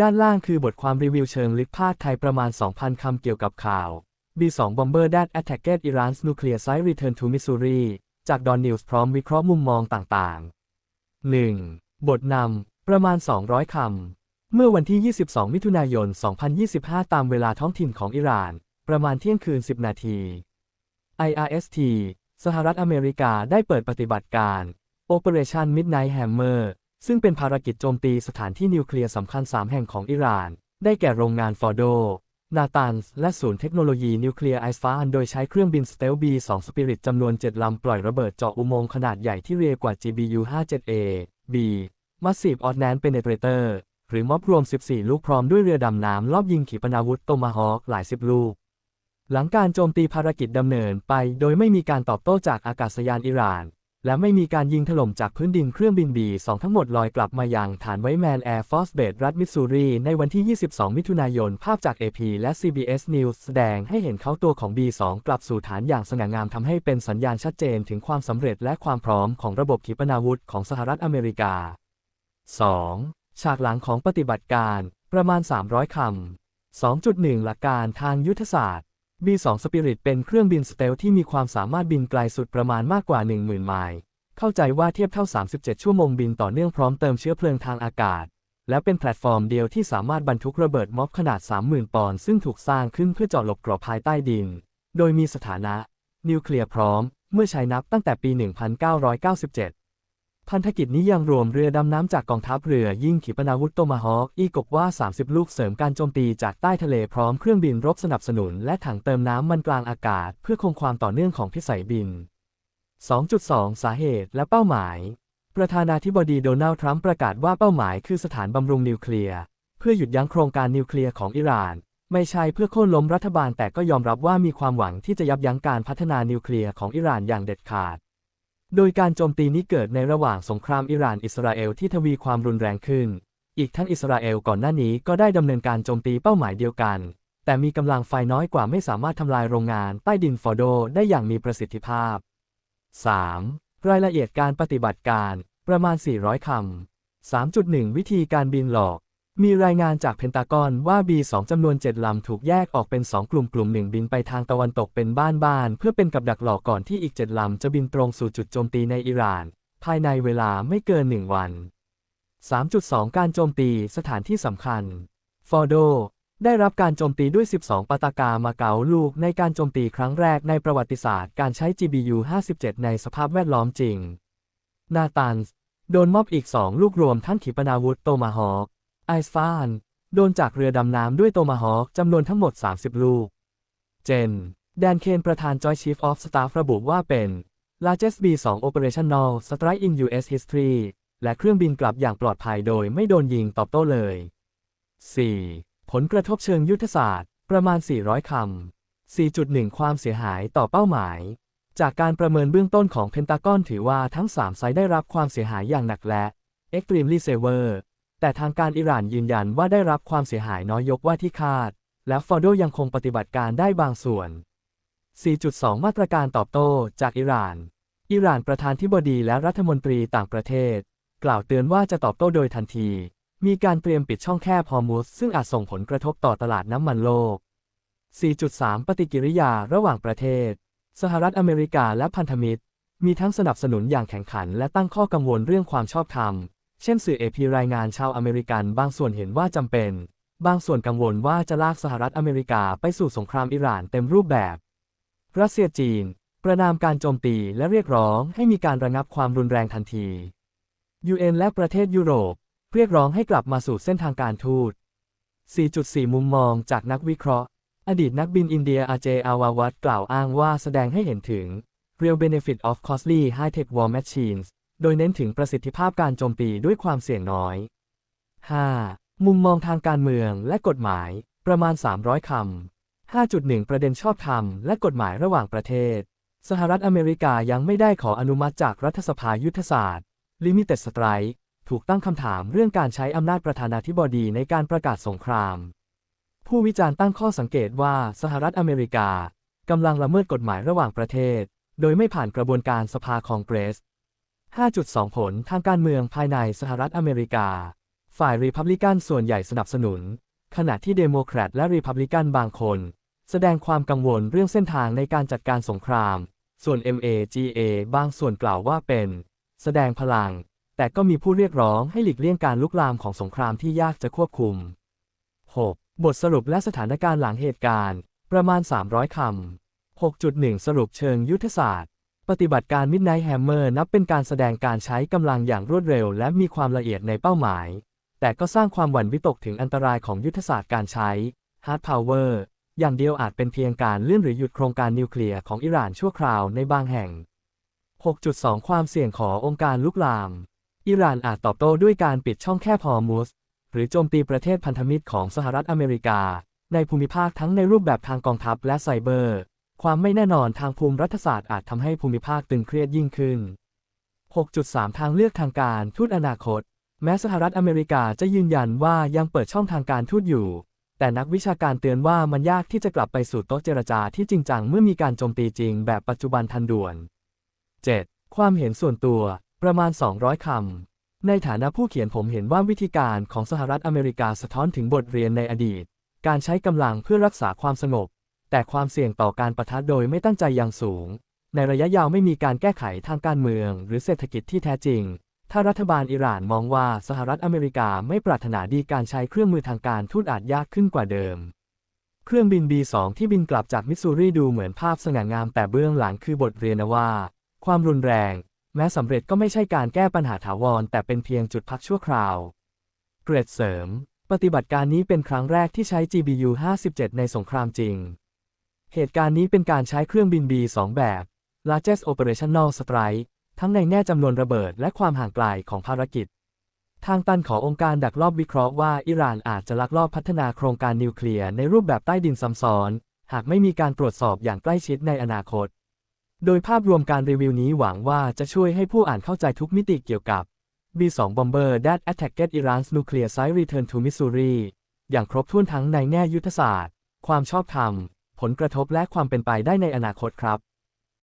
ด้านล่างคือบทความรีวิวเชิงลึกภาคไทยประมาณ 2,000 คำเกี่ยวกับข่าว B2 Bomber That Attacked Iran's Nuclear Site Return to Missouri จากดอนนิวส์พร้อมวิเคราะห์มุมมองต่างๆ 1. บทนำ ประมาณ 200 คำ เมื่อวันที่ 22 มิถุนายน 2025 ตามเวลาท้องถิ่นของอิหร่าน ประมาณเที่ยงคืน 10 นาที IRST สหรัฐอเมริกาได้เปิดปฏิบัติการ Operation Midnight Hammer ซึ่งเป็นภารกิจโจมตีสถานที่นิวเคลียร์สำคัญ 3 แห่งของอิหร่าน ได้แก่โรงงานฟอร์โด นาตานส์และศูนย์เทคโนโลยีนิวเคลียร์ไอสฟาอันโดยใช้เครื่องบินสเตล B2 Spirit จำนวน 7 ลำปล่อยระเบิดเจาะอุโมงค์ขนาดใหญ่ที่เรียกว่า GBU-57A B Massive Ordnance Penetrator หรือม็อบรวม 14 ลูกพร้อมด้วยเรือดำน้ำลอบยิงขีปนาวุธโตมาฮอคหลายสิบลูก หลังการโจมตีภารกิจดำเนินไป โดยไม่มีการตอบโต้จากอากาศยานอิหร่าน และไม่มีการยิงถล่มจากพื้นดินเครื่องบิน B2 ทั้งหมดลอยกลับมายังฐานไว้แมนแอร์ฟอสเบดรัฐมิสซูรีในวันที่ 22 มิถุนายน ภาพจาก AP และ CBS News แสดงให้เห็นเขาตัวของ B2 กลับสู่ฐานอย่างสง่างามทำให้เป็นสัญญาณชัดเจนถึงความสำเร็จและความพร้อมของระบบขีปนาวุธของสหรัฐอเมริกา 2. ฉากหลังของปฏิบัติการ ประมาณ 300 คำ2.1 หลักการทางยุทธศาสตร์ B2 Spirit เป็นเครื่องบินสเตลที่มีความสามารถบินไกลสุดประมาณมากกว่า 10,000 ไมล์ เข้าใจว่าเทียบเท่า 37 ชั่วโมงบินต่อเนื่องพร้อมเติมเชื้อเพลิงทางอากาศ และเป็นแพลตฟอร์มเดียวที่สามารถบรรทุกระเบิดม็อบขนาด 30,000 ปอนด์ซึ่งถูกสร้างขึ้นเพื่อเจาะหลบกรอบภายใต้ดิน โดยมีสถานะ นิวเคลียร์พร้อม เมื่อใช้นับตั้งแต่ปี 1997 พันธกิจนี้ยังรวมเรือดำน้ำจากกองทัพเรือยิ่งขีปนาวุธโตมาฮอคอีกกว่า 30 ลูกเสริมการโจมตีจากใต้ทะเลพร้อมเครื่องบินรบสนับสนุน และถังเติมน้ำมันกลางอากาศ เพื่อคงความต่อเนื่องของพิสัยบิน 2.2 สาเหตุและเป้าหมาย ประธานาธิบดีโดนัลด์ทรัมป์ประกาศว่าเป้าหมายคือสถานบำรุงนิวเคลียร์ เพื่อหยุดยั้งโครงการนิวเคลียร์ของอิหร่าน ไม่ใช่เพื่อโค่นล้มรัฐบาลแต่ก็ยอมรับว่ามีความหวังที่จะยับยั้งการพัฒนานิวเคลียร์ของอิหร่านอย่างเด็ดขาด โดยการโจมตีนี้เกิดในระหว่างสงครามอิหร่านอิสราเอลที่ทวีความรุนแรงขึ้น อีกทั้งอิสราเอลก่อนหน้านี้ก็ได้ดำเนินการโจมตีเป้าหมายเดียวกัน แต่มีกำลังไฟน้อยกว่าไม่สามารถทำลายโรงงานใต้ดินฟอร์โดได้อย่างมีประสิทธิภาพ 3. รายละเอียดการปฏิบัติการ ประมาณ 400 คำ 3.1 วิธีการบินหลอก มีรายงานจากเพนตากอนว่า B2 จำนวน 7 ลำถูกแยกออกเป็น 2 กลุ่มกลุ่มหนึ่งบินไปทางตะวันตกเป็นบ้านบ้านเพื่อเป็นกับดักหลอกก่อนที่อีก 7 ลำจะบินตรงสู่จุดโจมตีในอิหร่าน ภายในเวลาไม่เกิน 1 วัน 3.2 การโจมตีสถานที่สำคัญ ฟอร์โด ได้รับการโจมตีด้วย 12 ปาตากามาเกาลูกในการโจมตีครั้งแรกในประวัติศาสตร์การใช้ GBU-57 ในสภาพแวดล้อมจริง นาตันส์โดนมอบอีก 2 ลูกรวมทั้งขีปนาวุธโตมาฮอคไอสฟาน โดนจากเรือดำน้ำด้วยโตมาฮอคจำนวนทั้งหมด 30 ลูก เจน แดนเคนประธาน Joint Chief of Staff ระบุว่าเป็น largest B2 operational strike in U.S. history และเครื่องบินกลับอย่างปลอดภัยโดยไม่โดนยิงตอบโต้เลย 4. ผลกระทบเชิงยุทธศาสตร์ ประมาณ 400 คำ 4.1 ความเสียหายต่อเป้าหมาย จากการประเมินเบื้องต้นของเพนตากอนถือว่าทั้ง 3 ไซต์ได้รับความเสียหายอย่างหนักและ extremely severe แต่ทางการอิหร่านยืนยันว่าได้รับความเสียหายน้อยยกว่าที่คาด และฟอร์โดยังคงปฏิบัติการได้บางส่วน 4.2 มาตรการตอบโต้จากอิหร่าน อิหร่านประธานธิบดีและรัฐมนตรีต่างประเทศ กล่าวเตือนว่าจะตอบโต้โดยทันที มีการเตรียมปิดช่องแคบฮอร์มุสซึ่งอาจส่งผลกระทบต่อตลาดน้ำมันโลก 4.3 ปฏิกิริยาระหว่างประเทศ สหรัฐอเมริกาและพันธมิตร มีทั้งสนับสนุนอย่างแข่งขัน และตั้งข้อกังวลเรื่องความชอบธรรม เช่นสื่อเอพีรายงานชาวอเมริกันบางส่วนเห็นว่าจำเป็น บางส่วนกังวลว่าจะลากสหรัฐอเมริกาไปสู่สงครามอิหร่านเต็มรูปแบบ รัสเซียจีน ประนามการโจมตีและเรียกร้องให้มีการระงับความรุนแรงทันที UN และประเทศยุโรป เรียกร้องให้กลับมาสู่เส้นทางการทูต 4.4 มุมมองจากนักวิเคราะห์ อดีตนักบินอินเดียอาเจอาวาวัตกล่าวอ้างว่าแสดงให้เห็นถึง real benefit of costly high-tech war machines โดยเน้นถึงประสิทธิภาพการโจมตีด้วยความเสี่ยงน้อย 5. มุมมองทางการเมืองและกฎหมาย ประมาณ 300 คำ 5.1 ประเด็นชอบธรรมและกฎหมายระหว่างประเทศ สหรัฐอเมริกายังไม่ได้ขออนุมัติจากรัฐสภายุทธศาสตร์ Limited Strike ถูกตั้งคำถามเรื่องการใช้อำนาจประธานาธิบดีในการประกาศสงคราม ผู้วิจารณ์ตั้งข้อสังเกตว่าสหรัฐอเมริกากำลังละเมิดกฎหมายระหว่างประเทศ โดยไม่ผ่านกระบวนการสภาคองเกรส 5.2 ผลทางการเมืองภายในสหรัฐอเมริกา ฝ่ายรีพับลิกันส่วนใหญ่สนับสนุน ขณะที่เดโมแครตและรีพับลิกันบางคน แสดงความกังวลเรื่องเส้นทางในการจัดการสงคราม ส่วน MAGA บางส่วนกล่าวว่าเป็น แสดงพลัง แต่ก็มีผู้เรียกร้องให้หลีกเลี่ยงการลุกลามของสงครามที่ยากจะควบคุม 6. บทสรุปและสถานการณ์หลังเหตุการณ์ ประมาณ 300 คำ 6.1 สรุปเชิงยุทธศาสตร์ ปฏิบัติการ Midnight Hammer นับเป็นการแสดงการใช้กำลังอย่างรวดเร็ว และมีความละเอียดในเป้าหมาย แต่ก็สร้างความหวั่นวิตกถึงอันตรายของยุทธศาสตร์การใช้ Hard Power อย่างเดียวอาจเป็นเพียงการเลื่อนหรือหยุดโครงการนิวเคลียร์ของอิหร่านชั่วคราวในบางแห่ง 6.2 ความเสี่ยงขององค์การลุกลาม อิหร่านอาจตอบโต้ด้วยการปิดช่องแคบฮอร์มุสหรือโจมตีประเทศพันธมิตรของสหรัฐอเมริกา ในภูมิภาคทั้งในรูปแบบทางกองทัพและไซเบอร์ ความไม่แน่นอนทางภูมิรัฐศาสตร์อาจทำให้ภูมิภาคตึงเครียดยิ่งขึ้น 6.3 ทางเลือกทางการทูตอนาคต แม้สหรัฐอเมริกาจะยืนยันว่ายังเปิดช่องทางการทูตอยู่ แต่นักวิชาการเตือนว่ามันยากที่จะกลับไปสู่โต๊ะเจรจาที่จริงจังเมื่อมีการโจมตีจริงแบบปัจจุบันทันด่วน 7. ความเห็นส่วนตัว ประมาณ 200 คำ ในฐานะผู้เขียนผมเห็นว่าวิธีการของสหรัฐอเมริกาสะท้อนถึงบทเรียนในอดีต การใช้กำลังเพื่อรักษาความสงบ แต่ความเสี่ยงต่อการประทะโดยไม่ตั้งใจอย่างสูง ในระยะยาวไม่มีการแก้ไขทางการเมือง หรือเศรษฐกิจที่แท้จริง ถ้ารัฐบาลอิหร่านมองว่าสหรัฐอเมริกาไม่ปรารถนาดีการใช้เครื่องมือทางการทูตอาจยากขึ้นกว่าเดิมเครื่องบิน B2 ที่บินกลับจากมิสซูรีดูเหมือนภาพสง่างามแต่เบื้องหลังคือบทเรียนว่า ความรุนแรง แม้สำเร็จก็ไม่ใช่การแก้ปัญหาถาวร แต่เป็นเพียงจุดพักชั่วคราว เกรดเสริม ปฏิบัติการนี้เป็นครั้งแรกที่ใช้ GBU 57ในสงครามจริง เหตุการณ์นี้เป็นการใช้เครื่องบิน B2 แบบ Largest Operational Strike ทั้งในแง่จำนวนระเบิดและความห่างไกลของภารกิจ ทางตันขององค์การดักลอบวิเคราะห์ว่าอิหร่านอาจจะลักลอบพัฒนาโครงการนิวเคลียร์ในรูปแบบใต้ดินซ้ำซ้อน หากไม่มีการตรวจสอบอย่างใกล้ชิดในอนาคต โดยภาพรวมการรีวิวนี้หวังว่าจะช่วยให้ผู้อ่านเข้าใจทุกมิติเกี่ยวกับ B2 Bomber that attacked Iran's nuclear site return to Missouri อย่างครบถ้วนทั้งในแง่ยุทธศาสตร์ ความชอบธรรม ผลกระทบและความเป็นไปได้ในอนาคตครับ